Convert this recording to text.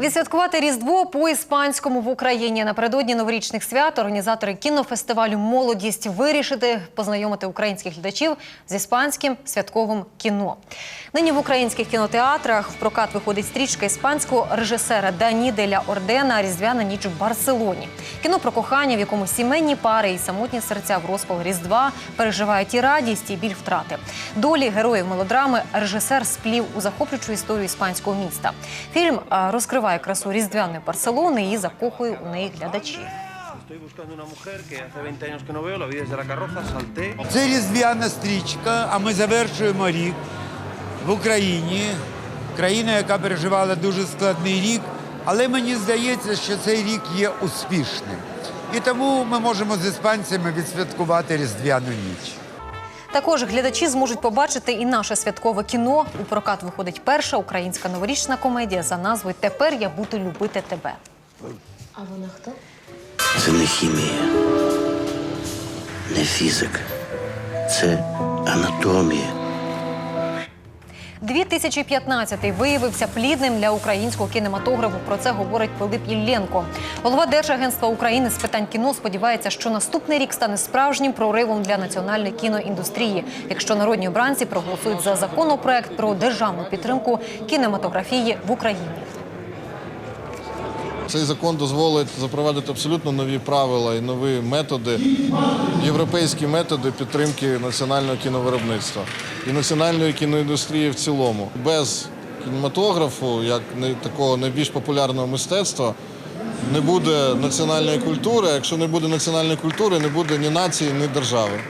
Відсвяткувати Різдво по-іспанському в Україні напередодні новорічних свят організатори кінофестивалю Молодість вирішити познайомити українських глядачів з іспанським святковим кіно. Нині в українських кінотеатрах в прокат виходить стрічка іспанського режисера Дані Деля Ордена Різдвяна ніч в Барселоні. Кіно про кохання, в якому сімейні пари і самотні серця в розпал Різдва переживають і радість, і біль втрати. Долі героїв мелодрами режисер сплів у захоплюючу історію іспанського міста. Фільм а, розкриває красу різдвяної Барселони і закохує у неї глядачів. Estoy buscando una mujer que hace 20 años que no veo, la vi desde la carroza, salté. Це різдвяна стрічка, а ми завершуємо рік в Україні. Країна, яка переживала дуже складний рік, але мені здається, що цей рік є успішним. І тому ми можемо з іспанцями відсвяткувати різдвяну ніч. Також глядачі зможуть побачити і наше святкове кіно. У прокат виходить перша українська новорічна комедія за назвою Тепер я буду любити тебе. А вона хто? Це не хімія, не фізика. Це анатомія. 2015 виявився плідним для українського кінематографу. Про це говорить Пилип Ілленко. Голова Держагентства України з питань кіно сподівається, що наступний рік стане справжнім проривом для національної кіноіндустрії, якщо народні обранці проголосують за законопроект про державну підтримку кінематографії в Україні. Цей закон дозволить запровадити абсолютно нові правила і нові методи, європейські методи підтримки національного кіновиробництва і національної кіноіндустрії в цілому. Без кінематографу, як такого найбільш популярного мистецтва, не буде національної культури. Якщо не буде національної культури, не буде ні нації, ні держави.